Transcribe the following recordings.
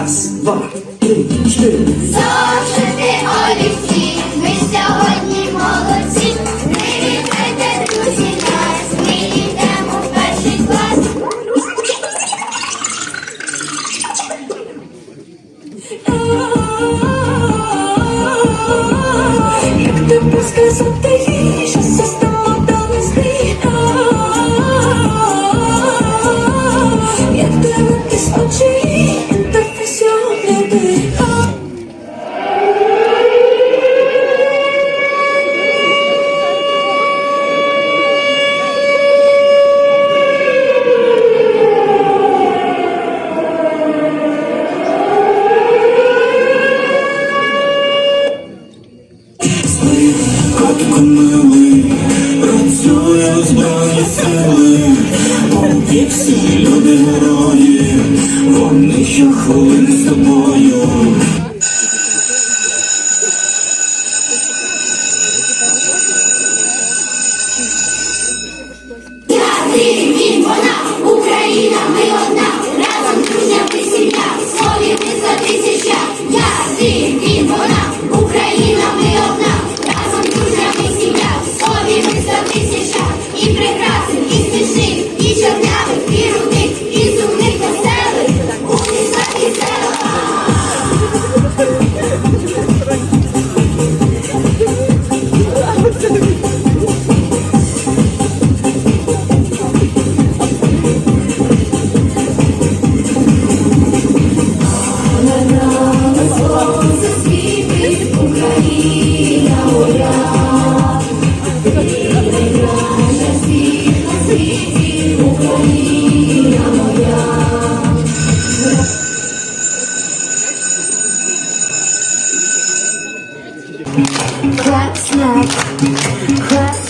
Раз, два, три, чотири. Зошити олівці, ми сьогодні молодці. Привітайте, друзі, нас, ми йдемо в перший клас. Як сказати їй, Crack snack, quack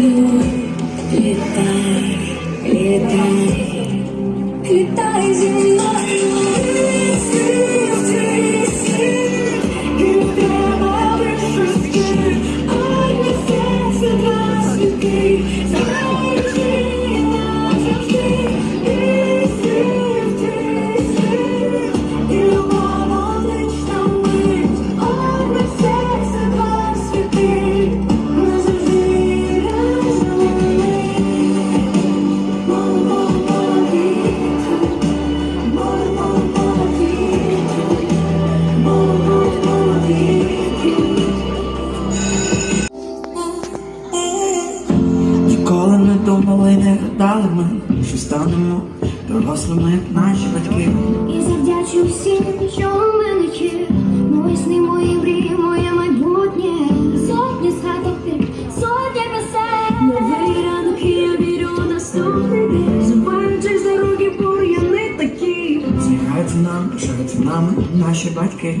you. думали, не гадали ми, що станемо дорослими, як наші батьки. Я завдячу всім, що в мене є, мої сни, мої мрії, моє майбутнє. Сотні згадок тих, сотні пісень. Новий ранок, і я вірю у наступний день. Зупинчик за руки, бур, такі. Змігаються нам, пишаються нами, наші батьки.